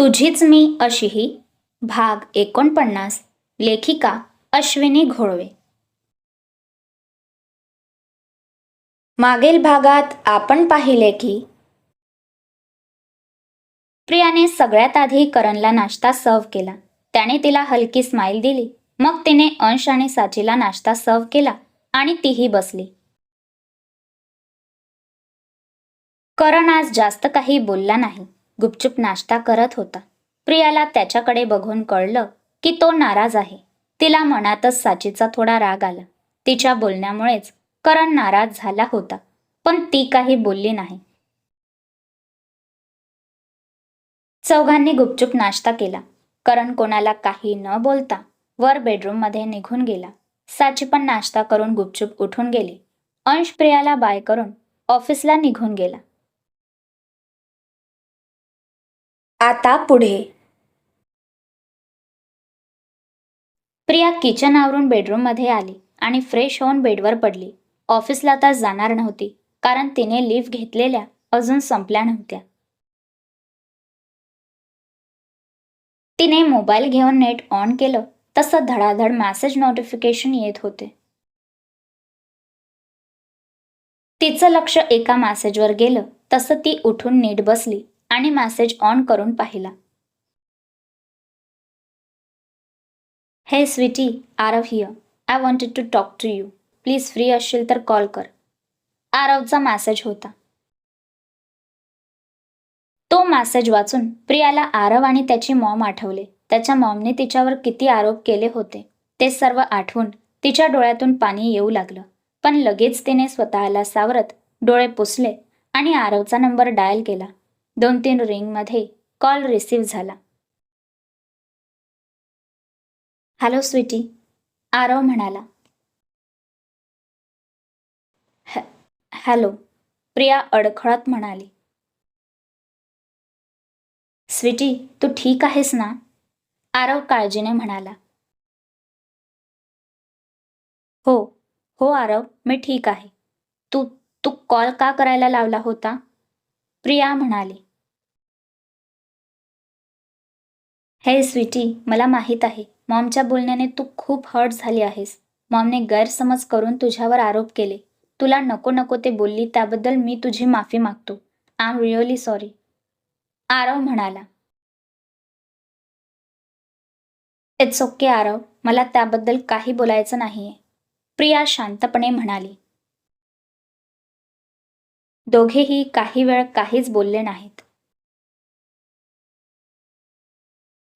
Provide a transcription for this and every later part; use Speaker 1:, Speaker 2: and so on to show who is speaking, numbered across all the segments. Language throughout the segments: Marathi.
Speaker 1: तुझीच मी अशीही भाग एकोणपन्नास लेखिका अश्विनी घोळवे. मागील भागात आपण पाहिले की प्रियाने सगळ्यात आधी करणला नाश्ता सर्व केला. त्याने तिला हलकी स्माईल दिली. मग तिने अंश आणि साचीला नाश्ता सर्व केला आणि तीही बसली. करण आज जास्त काही बोलला नाही. गुपचूप नाश्ता करत होता. प्रियाला त्याच्याकडे बघून कळलं की तो नाराज आहे. तिला मनातच साचीचा थोडा राग आला. तिच्या बोलण्यामुळेच करण नाराज झाला होता पण ती काही बोलली नाही. चौघांनी गुपचूप नाश्ता केला. करण कोणाला काही न बोलता वर बेडरूममध्ये निघून गेला. साची पण नाश्ता करून गुपचूप उठून गेली. अंश प्रियाला बाय करून ऑफिसला निघून गेला. आता पुढे. प्रिया किचन आवरून बेडरूममध्ये आली आणि फ्रेश होऊन बेडवर पडली. ऑफिसला तर जाणार नव्हती कारण तिने लिव्ह घेतलेल्या अजून संपल्या नव्हत्या. तिने मोबाईल घेऊन नेट ऑन केलं तसं धडाधड मॅसेज नोटिफिकेशन येत होते. तिचं लक्ष एका मॅसेजवर गेलं तसं ती उठून नीट बसली. आणि मॅसेज ऑन करून पाहिला. Hey sweetie Aarav here I wanted to talk to you please free असशील तर कॉल कर. आरवचा मॅसेज होता. तो मॅसेज वाचून प्रियाला आरव आणि त्याची मॉम आठवले. त्याच्या मॉमने तिच्यावर किती आरोप केले होते ते सर्व आठवून तिच्या डोळ्यातून पाणी येऊ लागलं. पण लगेच तिने स्वतःला सावरत डोळे पुसले आणि आरवचा नंबर डायल केला. दोन तीन रिंगमध्ये कॉल रिसीव्ह झाला. हॅलो स्वीटी आरव म्हणाला. हॅलो प्रिया अडखळत म्हणाली. स्वीटी तू ठीक आहेस ना? आरव काळजीने म्हणाला. हो हो आरव मी ठीक आहे. तू तू कॉल का करायला लावला होता? प्रिया म्हणाली. हे स्वीटी मला माहीत आहे. मॉमच्या बोलण्याने तू खूप हर्ट झाली आहेस. मॉमने गैरसमज करून तुझ्यावर आरोप केले. तुला नको नको ते बोलली त्याबद्दल मी तुझी माफी मागतो. I am really sorry Aarav म्हणाला. It's okay Aarav. मला त्याबद्दल काही बोलायचं नाहीये. प्रिया शांतपणे म्हणाली. दोघेही काही वेळ काहीच बोलले नाहीत.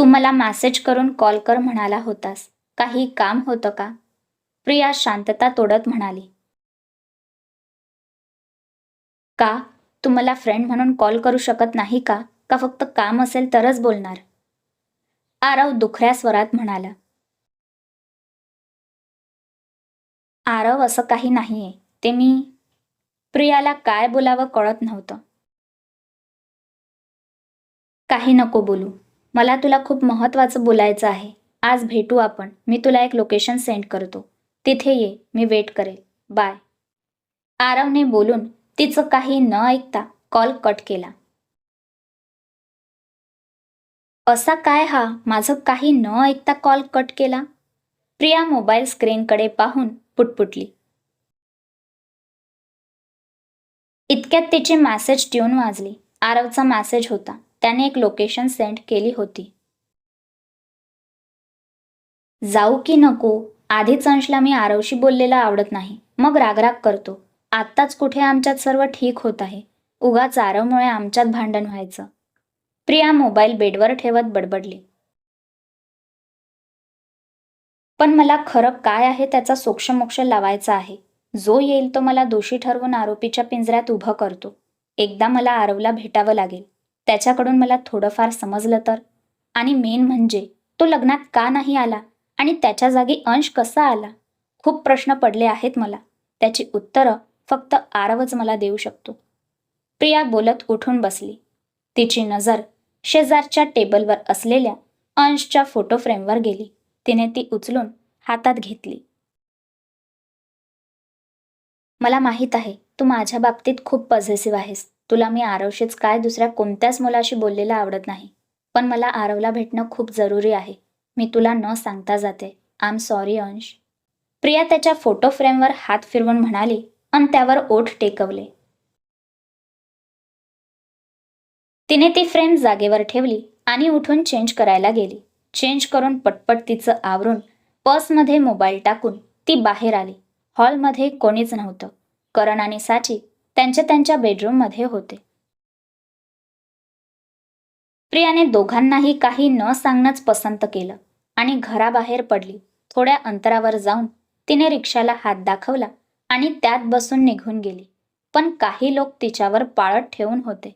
Speaker 1: तू मला मेसेज करून कॉल कर म्हणाला होतास. काही काम होतं का? प्रिया शांतता तोडत म्हणाली. का? तू मला फ्रेंड म्हणून कॉल करू शकत नाही का? का फक्त काम असेल तरच बोलणार? आरव दुखऱ्या स्वरात म्हणाला. आरव असं काही नाहीये. ते मी प्रियाला काय बोलावं कळत नव्हतं. काही नको बोलू. मला तुला खूप महत्वाचं बोलायचं आहे. आज भेटू आपण. मी तुला एक लोकेशन सेंड करतो. तिथे ये. मी वेट करेल. बाय आरवने बोलून तिचं काही न ऐकता कॉल कट केला. असा काय हा? माझं काही न ऐकता कॉल कट केला? प्रिया मोबाईल स्क्रीनकडे पाहून पुटपुटली. इतक्यात तिची मॅसेज ट्यून वाजली. आरवचा मॅसेज होता. त्याने एक लोकेशन सेंड केली होती. जाऊ की नको आधीच अंशला मी आरवशी बोललेला आवडत नाही. मग रागराग करतो. आत्ताच कुठे आमच्यात सर्व ठीक होत आहे. उगाच आरवमुळे आमच्यात भांडण व्हायचं. प्रिया मोबाईल बेडवर ठेवत बडबडली. पण मला खरं काय आहे त्याचा सोक्षमोक्ष लावायचा आहे. जो येईल तो मला दोषी ठरवून आरोपीच्या पिंजऱ्यात उभं करतो. एकदा मला आरवला भेटावं लागेल. त्याच्याकडून मला थोडंफार समजलं तर. आणि मेन म्हणजे तो लग्नात का नाही आला? आणि त्याच्या जागी अंश कसा आला? खूप प्रश्न पडले आहेत मला. त्याची उत्तरं फक्त आरवच मला देऊ शकतो. प्रिया बोलत उठून बसली. तिची नजर शेजारच्या टेबलवर असलेल्या अंशच्या फोटो फ्रेमवर गेली. तिने ती उचलून हातात घेतली. मला माहीत आहे तू माझ्या बाबतीत खूप पॉझिटिव्ह आहेस. तुला मी आरवशीच काय दुसऱ्या कोणत्याच मुलाशी बोललेलं आवडत नाही. पण मला आरवला भेटणं खूप जरुरी आहे. मी तुला न सांगता जाते. आय एम सॉरी अंश. प्रिया त्याच्या फोटो फ्रेमवर हात फिरवून म्हणाली आणि त्यावर ओठ टेकवले. तिने ती फ्रेम जागेवर ठेवली आणि उठून चेंज करायला गेली. चेंज करून पटपट तिचं आवरून पर्समध्ये मोबाईल टाकून ती बाहेर आली. हॉलमध्ये कोणीच नव्हतं. करण आणि साची त्यांच्या त्यांच्या बेडरूममध्ये होते. प्रियाने दोघांनाही काही न सांगणंच पसंत केलं आणि घराबाहेर पडली. थोड्या अंतरावर जाऊन तिने रिक्षाला हात दाखवला आणि त्यात बसून निघून गेली. पण काही लोक तिच्यावर पाळत ठेवून होते.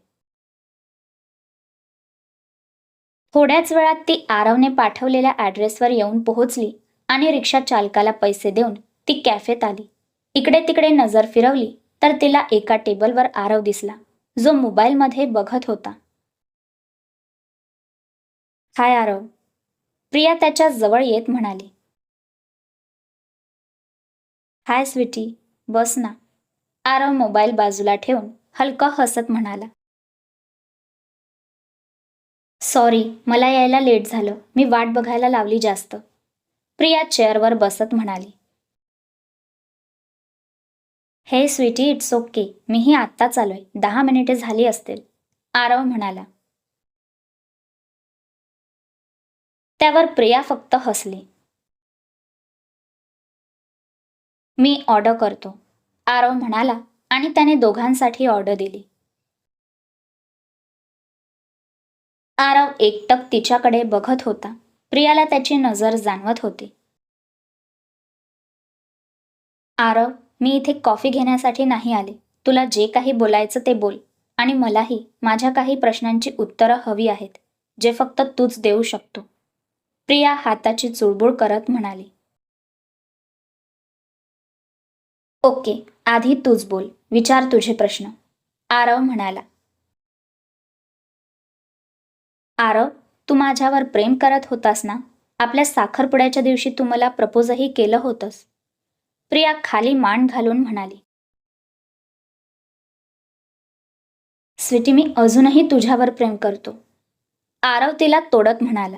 Speaker 1: थोड्याच वेळात ती आरवने पाठवलेल्या ॲड्रेसवर येऊन पोहोचली आणि रिक्षा चालकाला पैसे देऊन ती कॅफेत आली. इकडे तिकडे नजर फिरवली तर तिला एका टेबलवर आरव दिसला. जो मोबाईलमध्ये बघत होता. हाय आरव. प्रिया त्याच्याजवळ येत म्हणाली. हाय स्वीटी बस ना. आरव मोबाईल बाजूला ठेवून हलका हसत म्हणाला. सॉरी मला यायला लेट झालं. मी वाट बघायला लावली जास्त. प्रिया चेअरवर बसत म्हणाली. Hey Sweety it's okay. मीही आत्ताच आलोय दहा मिनिटे झाली असतील. आरव म्हणाला. त्यावर प्रिया फक्त हसली. मी ऑर्डर करतो. आरव म्हणाला आणि त्याने दोघांसाठी ऑर्डर दिली. आरव एकटक तिच्याकडे बघत होता. प्रियाला त्याची नजर जाणवत होती. आरव मी इथे कॉफी घेण्यासाठी नाही आले. तुला जे काही बोलायचं ते बोल. आणि मलाही माझ्या काही प्रश्नांची उत्तरं हवी आहेत जे फक्त तूच देऊ शकतो. प्रिया हाताची चुळबुळ करत म्हणाली. ओके आधी तूच बोल. विचार तुझे प्रश्न. आरव म्हणाला. आरव तू माझ्यावर प्रेम करत होतास ना? आपल्या साखरपुड्याच्या दिवशी तू मला प्रपोजही केलं होतंस. प्रिया खाली मान घालून म्हणाली. स्वीटी मी अजूनही तुझ्यावर प्रेम करतो. आरव तिला तोडत म्हणाला.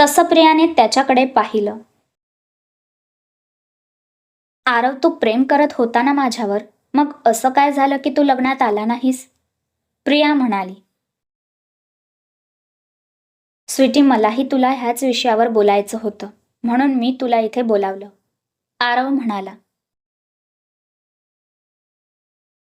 Speaker 1: तसं प्रियाने त्याच्याकडे पाहिलं. आरव तू प्रेम करत होता ना माझ्यावर? मग असं काय झालं की तू लग्नात आला नाहीस? प्रिया म्हणाली. स्वीटी मलाही तुला ह्याच विषयावर बोलायचं होतं. म्हणून मी तुला इथे बोलावलं. आरव म्हणाला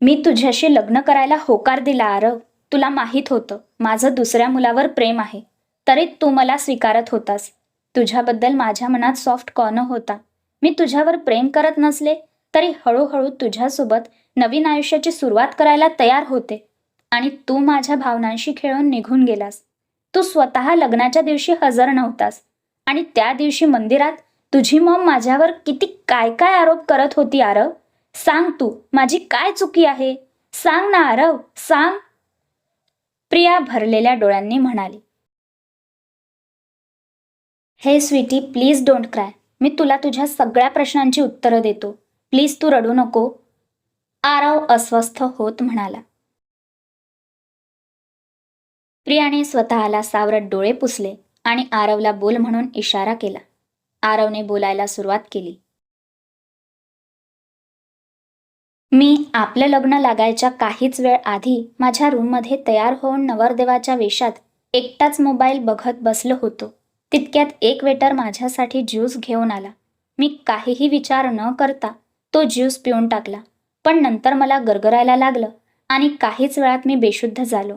Speaker 1: मी तुझ्याशी लग्न करायला होकार दिला आरव. तुला माहीत होतं माझं दुसऱ्या मुलावर प्रेम आहे. तरी तू मला स्वीकारत होतास. तुझ्याबद्दल माझ्या मनात सॉफ्ट कॉर्न होता. मी तुझ्यावर प्रेम करत नसले तरी हळूहळू तुझ्यासोबत नवीन आयुष्याची सुरुवात करायला तयार होते. आणि तू माझ्या भावनांशी खेळून निघून गेलास. तू स्वतः लग्नाच्या दिवशी हजर नव्हतास. आणि त्या दिवशी मंदिरात तुझी मॉम माझ्यावर किती काय काय आरोप करत होती आरव? सांग तू माझी काय चुकी आहे? सांग ना आरव सांग. प्रिया भरलेल्या डोळ्यांनी म्हणाली. Hey sweetie please don't cry. मी तुला तुझ्या सगळ्या प्रश्नांची उत्तरं देतो. प्लीज तू रडू नको. आरव अस्वस्थ होत म्हणाला. प्रियाने स्वतःला सावरत डोळे पुसले. आणि आरवला बोल म्हणून इशारा केला. आरवने बोलायला सुरुवात केली. मी आपलं लग्न लागायच्या काहीच वेळ आधी माझ्या रूममध्ये तयार होऊन नवरदेवाच्या वेशात एकटाच मोबाईल बघत बसलो होतो. तितक्यात एक वेटर माझ्यासाठी ज्यूस घेऊन आला. मी काहीही विचार न करता तो ज्यूस पिऊन टाकला. पण नंतर मला गरगरायला लागलं आणि काहीच वेळात मी बेशुद्ध झालो.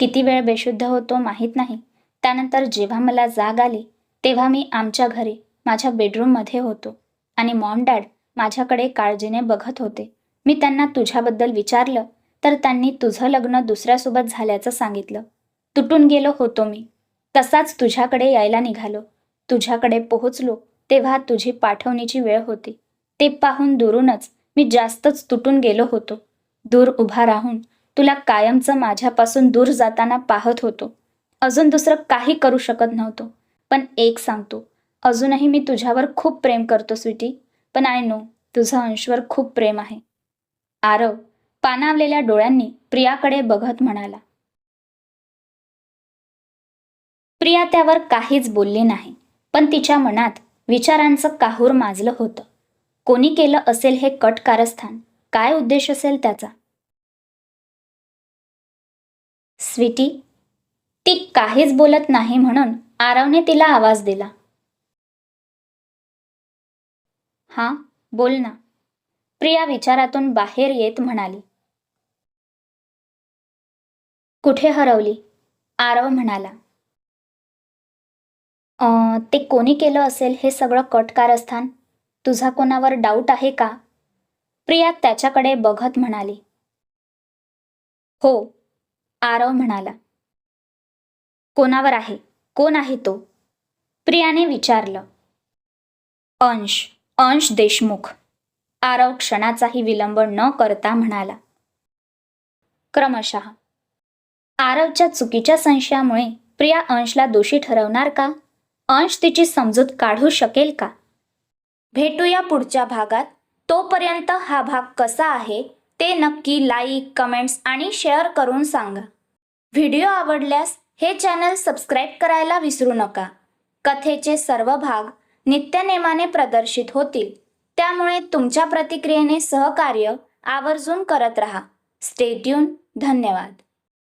Speaker 1: किती वेळ बेशुद्ध होतो माहीत नाही. त्यानंतर जेव्हा मला जाग आली तेव्हा मी आमच्या घरी माझ्या बेडरूममध्ये होतो आणि मॉम डॅड माझ्याकडे काळजीने बघत होते. मी त्यांना तुझ्याबद्दल विचारलं तर त्यांनी तुझं लग्न दुसऱ्यासोबत झाल्याचं सांगितलं. तुटून गेलो होतो मी. तसाच तुझ्याकडे यायला निघालो. तुझ्याकडे पोहोचलो तेव्हा तुझी पाठवणीची वेळ होती. ते पाहून दुरूनच मी जास्तच तुटून गेलो होतो. दूर उभा राहून तुला कायमचं माझ्यापासून दूर जाताना पाहत होतो. अजून दुसरं काही करू शकत नव्हतो. पण एक सांगतो अजूनही मी तुझ्यावर खूप प्रेम करतो स्वीटी. पण आय नो तुझं अंशवर खूप प्रेम आहे. आरव पानावलेल्या डोळ्यांनी प्रियाकडे बघत म्हणाला. प्रिया त्यावर काहीच बोलली नाही पण तिच्या मनात विचारांचं काहूर माजलं होतं. कोणी केलं असेल हे कट कारस्थान काय उद्देश असेल त्याचा? स्वीटी ती काहीच बोलत नाही म्हणून आरवने तिला आवाज दिला. हां बोल ना. प्रिया विचारातून बाहेर येत म्हणाली. कुठे हरवली? आरव म्हणाला. ते कोणी केलं असेल हे सगळं कट कारस्थान? तुझा कोणावर डाऊट आहे का? प्रिया त्याच्याकडे बघत म्हणाली. हो आरव म्हणाला. कोणावर आहे? कोण आहे तो? प्रियाने विचारलं. अंश अंश देशमुख. आरव क्षणाचाही विलंब न करता म्हणाला. क्रमशः. आरवच्या चुकीच्या संशयामुळे प्रिया अंशला दोषी ठरवणार का? अंश तिची समजूत काढू शकेल का? भेटूया पुढच्या भागात. तोपर्यंत हा भाग कसा आहे ते नक्की लाईक कमेंट्स आणि शेअर करून सांगा. व्हिडिओ आवडल्यास हे चॅनल सबस्क्राईब करायला विसरू नका. कथेचे सर्व भाग नित्यनेमाने प्रदर्शित होतील. त्यामुळे तुमच्या प्रतिक्रियेने सहकार्य आवर्जून करत रहा. स्टेट्यून धन्यवाद.